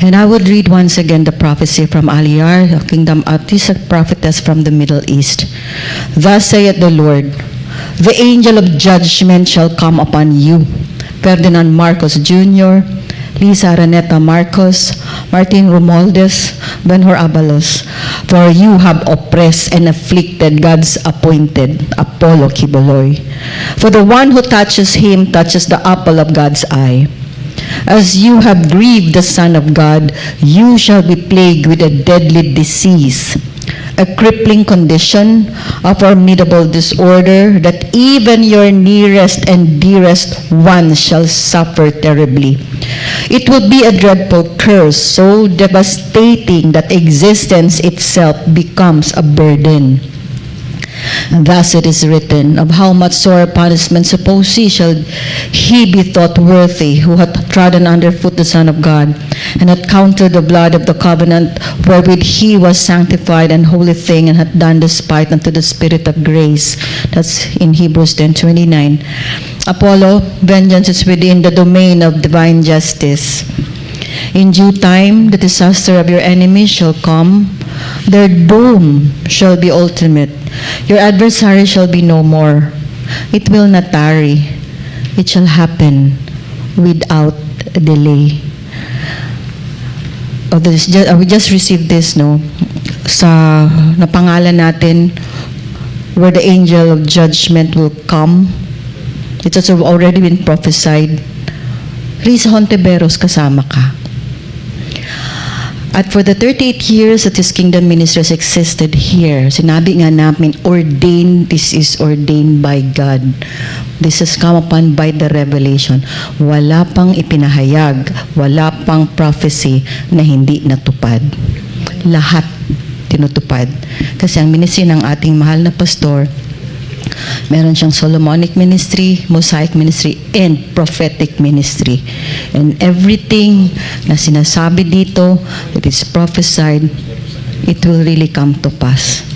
And I would read once again the prophecy from Aliar, a kingdom of this prophetess from the Middle East. Thus saith the Lord, the angel of judgment shall come upon you. Ferdinand Marcos Jr., Lisa Araneta Marcos, Martin Romualdez, Benhor Abalos, for you have oppressed and afflicted God's appointed Apollo Kiboloy. For the one who touches him touches the apple of God's eye. As you have grieved the Son of God, you shall be plagued with a deadly disease, a crippling condition, a formidable disorder that even your nearest and dearest ones shall suffer terribly. It will be a dreadful curse, so devastating that existence itself becomes a burden. And thus it is written, Of how much sore punishment suppose he shall he be thought worthy, who hath trodden under foot the Son of God, and hath counted the blood of the covenant wherewith he was sanctified an holy thing, and hath done despite unto the Spirit of grace. That's in Hebrews 10.29. Apollo, vengeance is within the domain of divine justice. In due time, the disaster of your enemies shall come. Their doom shall be ultimate. Your adversary shall be no more. It will not tarry. It shall happen without delay. Oh, this, ju- uh, we just received this, no? Sa napangalan natin, where the angel of judgment will come. It's also already been prophesied. Risa Hontiveros, kasama ka. At for the 38 years that His kingdom ministry has existed here, sinabi nga namin, ordained, this is ordained by God. This has come upon by the revelation. Wala pang ipinahayag, wala pang prophecy na hindi natupad. Lahat tinutupad. Kasi ang ministry ng ating mahal na pastor, Meron siyang Solomonic ministry, Mosaic ministry, and prophetic ministry. And everything na sinasabi dito, that is prophesied, it will really come to pass.